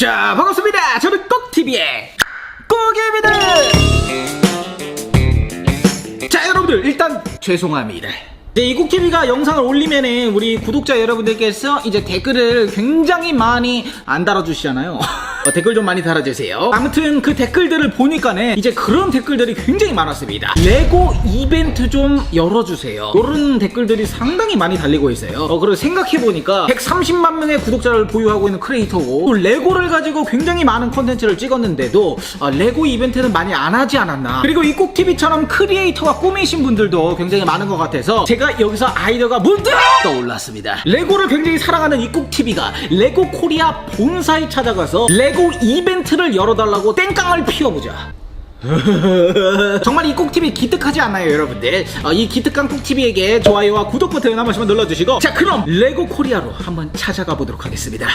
자 반갑습니다. 저는 꼭TV의 꼭입니다. 자 여러분들 일단 죄송합니다. 이제 이 꼭TV가 영상을 올리면은 우리 구독자 여러분들께서 이제 댓글을 굉장히 많이 안 달아주시잖아요 어, 댓글 좀 많이 달아주세요. 아무튼 그 댓글들을 보니까는 이제 그런 댓글들이 굉장히 많았습니다. 레고 이벤트 좀 열어주세요. 이런 댓글들이 상당히 많이 달리고 있어요. 어, 그리고 생각해보니까 130만 명의 구독자를 보유하고 있는 크리에이터고 또 레고를 가지고 굉장히 많은 컨텐츠를 찍었는데도 아, 레고 이벤트는 많이 안 하지 않았나. 그리고 이 꼭TV처럼 크리에이터가 꾸미신 분들도 굉장히 많은 것 같아서 제가 여기서 아이디어가 문득 떠올랐습니다. 레고를 굉장히 사랑하는 이 꼭TV가 레고 코리아 본사에 찾아가서 레고 이벤트를 열어달라고 땡깡을 피워보자 정말 이 꼭TV 기특하지 않나요 여러분들 어, 이 기특한 꼭TV에게 좋아요와 구독 버튼 한 번씩만 눌러주시고 자 그럼 레고 코리아로 한번 찾아가 보도록 하겠습니다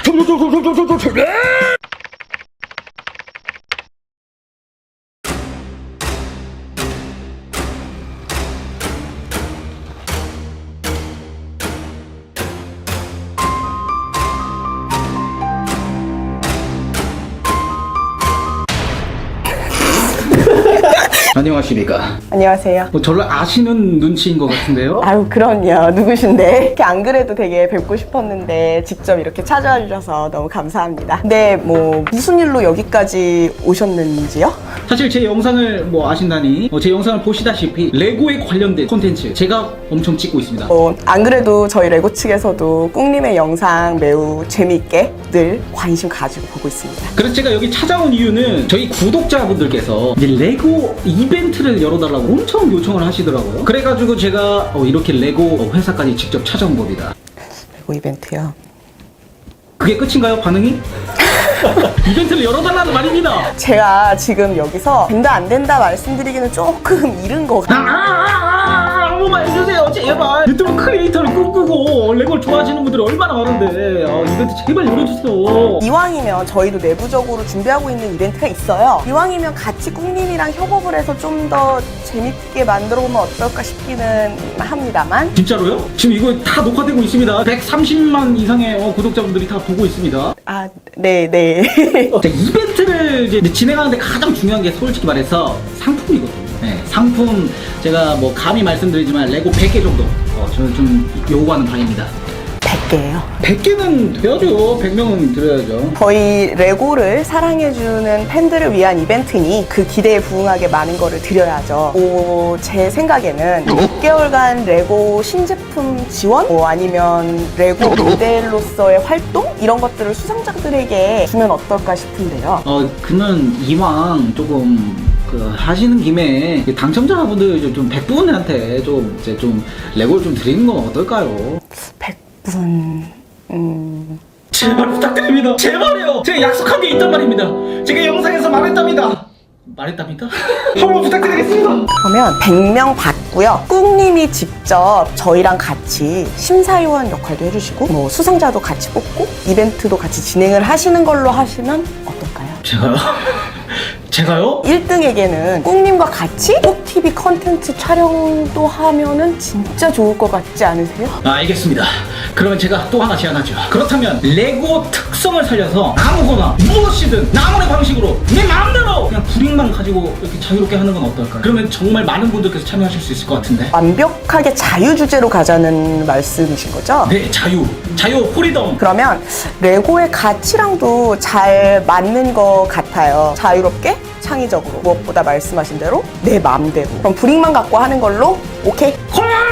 안녕하십니까 안녕하세요. 뭐 저를 아시는 눈치인 것 같은데요 아유, 그럼요. 누구신데? 이렇게 안 그래도 되게 뵙고 싶었는데 직접 이렇게 찾아와 주셔서 너무 감사합니다. 근데 뭐 무슨 일로 여기까지 오셨는지요? 사실 제 영상을 뭐 아신다니 어, 제 영상을 보시다시피 레고에 관련된 콘텐츠 제가 엄청 찍고 있습니다 뭐안 그래도 저희 레고 측에서도 꿍님의 영상 매우 재미있게 늘 관심 가지고 보고 있습니다. 그래서 제가 여기 찾아온 이유는 저희 구독자분들께서 이제 레고 이 벤트를 열어달라고 엄청 요청을 하시더라고요. 그래가지고 제가 어, 이렇게 레고 회사까지 직접 찾아온 겁니다. 레고 이벤트요. 그게 끝인가요, 반응이? 이벤트를 열어달라는 말입니다. 제가 지금 여기서 된다 안 된다 말씀드리기는 조금 이른 것 아, 같아요. 번만 해주세요, 제발. 유튜브 크리에이터를 꿈꾸고 레고를 좋아하시는 분들이 얼마나 많은데 아, 이벤트 제발 열어주세요. 이왕이면 저희도 내부적으로 준비하고 있는 이벤트가 있어요. 이왕이면 같이 꿍님이랑 협업을 해서 좀 더 재밌게 만들어 보면 어떨까 싶기는 합니다만 진짜로요? 지금 이거 다 녹화되고 있습니다. 130만 이상의 어, 구독자분들이 다 보고 있습니다. 아, 네, 네. 자, 이벤트를 이제 진행하는데 가장 중요한 게 솔직히 말해서 상품이거든요. 네, 상품 제가 뭐 감히 말씀드리지만 레고 100개 정도 어, 저는 좀 요구하는 바입니다. 100개예요. 100개는 돼야죠. 100명은 드려야죠. 저희 레고를 사랑해주는 팬들을 위한 이벤트니 그 기대에 부응하게 많은 거를 드려야죠. 오, 제 생각에는 6개월간 레고 신제품 지원? 뭐 아니면 레고 모델로서의 활동? 이런 것들을 수상자들에게 주면 어떨까 싶은데요. 어, 그는 이왕 조금 그 하시는 김에 당첨자분들 좀, 좀 100분한테 좀 이제 좀 레고를 좀 드리는 건 어떨까요? 100분... 음... 제발 부탁드립니다. 제발이요. 제가 약속한 게 있단 말입니다. 제가 영상에서 말했답니다. 말했답니까? 한번 부탁드리겠습니다. 그러면 100명 받고요. 꾹님이 직접 저희랑 같이 심사위원 역할도 해주시고 뭐 수상자도 같이 뽑고 이벤트도 같이 진행을 하시는 걸로 하시면 어떨까요? 제가요? 제가요? 1등에게는 꾹님과 같이 꼭TV 컨텐츠 촬영도 하면은 진짜 좋을 것 같지 않으세요? 아, 알겠습니다. 그러면 제가 또 하나 제안하죠. 그렇다면 레고 특성을 살려서 아무거나 무엇이든 나만의 방식으로 내 마음대로 그냥 브릭만 가지고 이렇게 자유롭게 하는 건 어떨까요? 그러면 정말 많은 분들께서 참여하실 수 있을 것 같은데. 완벽하게 자유 주제로 가자는 말씀이신 거죠? 네, 자유. 자유, 프리덤. 그러면 레고의 가치랑도 잘 맞는 것 같아요. 자유롭게, 창의적으로. 무엇보다 말씀하신 대로 내 마음대로. 그럼 브릭만 갖고 하는 걸로 오케이.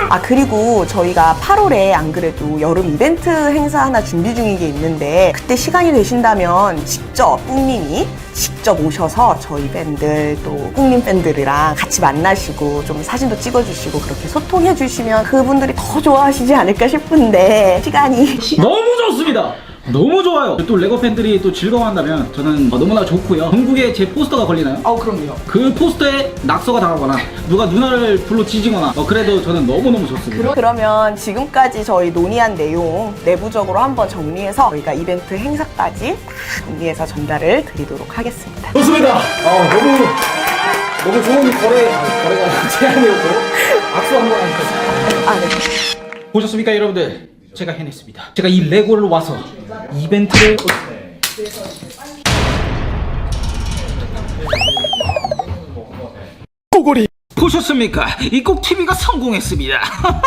아 그리고 저희가 8월에 안 그래도 여름 이벤트 행사 하나 준비 중인 게 있는데 그때 시간이 되신다면 직접 꿍님이 직접 오셔서 저희 팬들 또 꿍님 팬들이랑 같이 만나시고 좀 사진도 찍어주시고 그렇게 소통해 주시면 그분들이 더 좋아하시지 않을까 싶은데 시간이 너무 좋습니다. 너무 좋아요. 또 레고 팬들이 또 즐거워한다면 저는 어, 너무나 좋고요. 전국에 제 포스터가 걸리나요? 어 그럼요. 그 포스터에 낙서가 당하거나 누가 누나를 불러 지지거나 어, 그래도 저는 너무너무 좋습니다. 그러면 지금까지 저희 논의한 내용 내부적으로 한번 정리해서 저희가 이벤트 행사까지 다 정리해서 전달을 드리도록 하겠습니다. 좋습니다. 아, 너무 너무 좋은 거래 아, 거래가 제안이었고 악수 한번 하셨습니다. 아 네. 보셨습니까, 여러분들? 제가 해냈습니다. 제가 이 레고를 와서 이벤트를 보셨습니까? 이꼭 TV가 성공했습니다.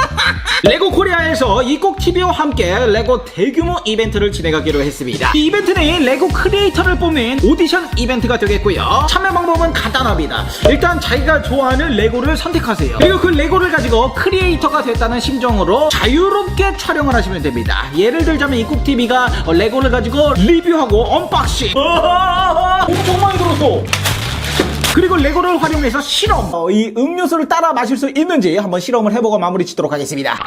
레고 코리아에서 이꼭 TV와 함께 레고 대규모 이벤트를 진행하기로 했습니다. 이 이벤트는 레고 크리에이터를 뽑는 오디션 이벤트가 되겠고요. 참여 방법은 간단합니다. 일단 자기가 좋아하는 레고를 선택하세요. 그리고 그 레고를 가지고 크리에이터가 됐다는 심정으로 자유롭게 촬영을 하시면 됩니다. 예를 들자면 이꼭 TV가 레고를 가지고 리뷰하고 언박싱. 엄청 많이 들었어. 그리고 레고를 활용해서 실험 어, 이 음료수를 따라 마실 수 있는지 한번 실험을 해보고 마무리 짓도록 하겠습니다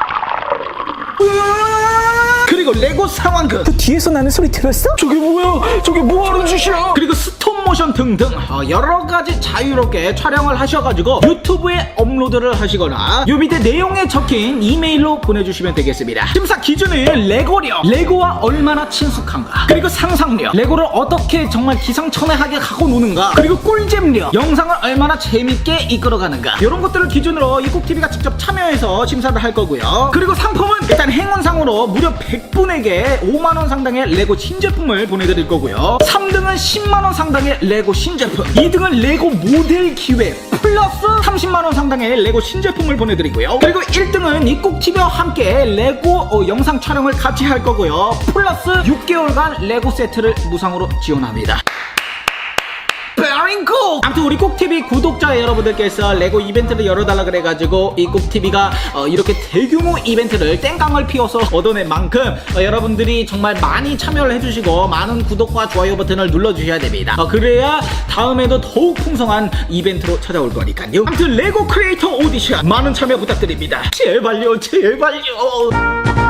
그리고 레고 상황극 그 뒤에서 나는 소리 들었어? 저게 뭐야? 저게 뭐하는 짓이야? 그리고 스 톱모션 등등 어, 여러 가지 자유롭게 촬영을 하셔가지고 유튜브에 업로드를 하시거나 요 밑에 내용에 적힌 이메일로 보내주시면 되겠습니다. 심사 기준은 레고력 레고와 얼마나 친숙한가. 그리고 상상력. 레고를 어떻게 정말 기상천외하게 갖고 노는가. 그리고 꿀잼력. 영상을 얼마나 재밌게 이끌어가는가. 이런 것들을 기준으로 이국TV가 직접 참여해서 심사를 할 거고요. 그리고 상품은 일단 행운상으로 무려 100분에게 5만원 상당의 레고 신제품을 보내드릴 거고요. 3등은 10만원 상당의 레고 신제품. 2등은 레고 모델 기획 플러스 30만원 상당의 레고 신제품을 보내드리고요. 그리고 1등은 이국TV와 함께 레고 어, 영상 촬영을 같이 할 거고요. 플러스 6개월간 레고 세트를 무상으로 지원합니다! 아무튼 우리 꼭TV 구독자 여러분들께서 레고 이벤트를 열어달라 그래가지고 이 꼭TV가 어, 이렇게 대규모 이벤트를 땡깡을 피워서 얻어낸 만큼 어, 여러분들이 정말 많이 참여를 해주시고 많은 구독과 좋아요 버튼을 눌러주셔야 됩니다. 어, 그래야 다음에도 더욱 풍성한 이벤트로 찾아올 거니까요. 아무튼 레고 크리에이터 오디션 많은 참여 부탁드립니다. 제발요 제발요